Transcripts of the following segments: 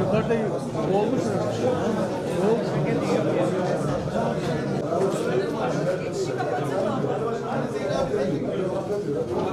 Yukarıda olmuş mu?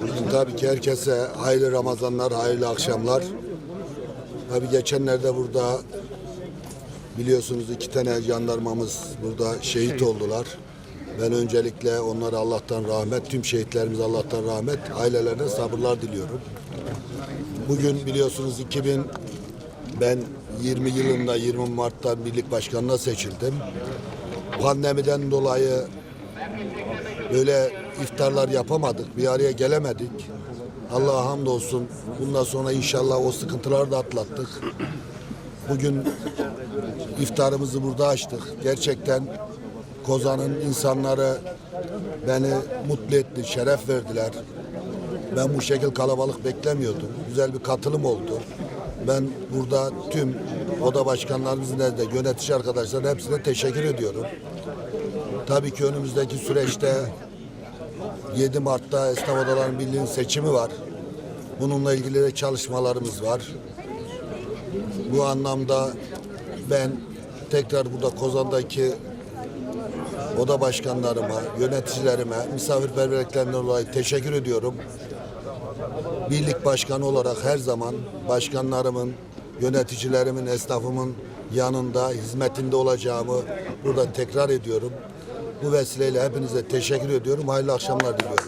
Bugün tabii ki herkese hayırlı Ramazanlar, hayırlı akşamlar. Tabii geçenlerde burada biliyorsunuz iki tane jandarmamız burada şehit oldular. Ben öncelikle onlara Allah'tan rahmet, tüm şehitlerimize Allah'tan rahmet, ailelerine sabırlar diliyorum. Bugün biliyorsunuz 2000 ben 20 yılında 20 Mart'ta birlik başkanına seçildim. Pandemiden dolayı böyle iftarlar yapamadık, bir araya gelemedik. Allah'a hamdolsun. Bundan sonra inşallah o sıkıntıları da atlattık. Bugün iftarımızı burada açtık. Gerçekten Kozan'ın insanları beni mutlu etti, şeref verdiler. Ben bu şekil kalabalık beklemiyordum. Güzel bir katılım oldu. Ben burada tüm oda başkanlarımızın da yönetici arkadaşların hepsine teşekkür ediyorum. Tabii ki önümüzdeki süreçte 7 Mart'ta Esnaf Odaların Birliği'nin seçimi var. Bununla ilgili de çalışmalarımız var. Bu anlamda ben tekrar burada Kozan'daki oda başkanlarıma, yöneticilerime, misafirperverliklerinden dolayı teşekkür ediyorum. Birlik başkanı olarak her zaman başkanlarımın, yöneticilerimin, esnafımın yanında, hizmetinde olacağımı burada tekrar ediyorum. Bu vesileyle hepinize teşekkür ediyorum. Hayırlı akşamlar diliyorum.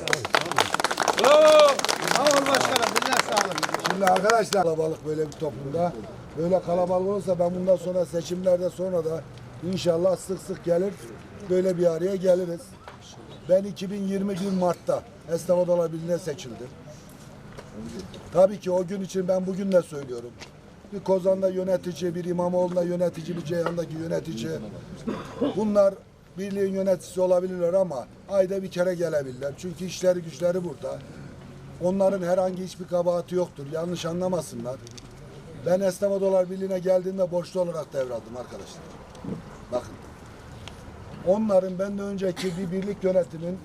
Şimdi arkadaşlar kalabalık böyle bir toplumda böyle kalabalık olursa ben bundan sonra seçimlerde sonra da inşallah sık sık gelir böyle bir araya geliriz. Ben 2021 Mart'ta Esnaf Odalar Birliği'ne seçildim. Tabii ki o gün için ben bugün de söylüyorum. Bir Kozan'da yönetici, bir İmamoğlu'nda yönetici, bir Ceyhan'daki yönetici. Bunlar birliğin yöneticisi olabilirler ama ayda bir kere gelebilirler. Çünkü işleri güçleri burada. Onların herhangi hiçbir kabahati yoktur. Yanlış anlamasınlar. Ben Esnaf Odalar Birliği'ne geldiğimde borçlu olarak devraldım arkadaşlar. Bakın. Onların benden önceki bir birlik yönetimin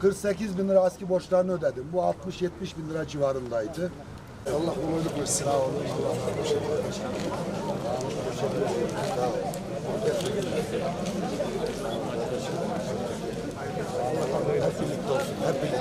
48 bin lira aski borçlarını ödedim. Bu 60-70 bin lira civarındaydı. Allah kolaylık versin. Sağ olun. Allah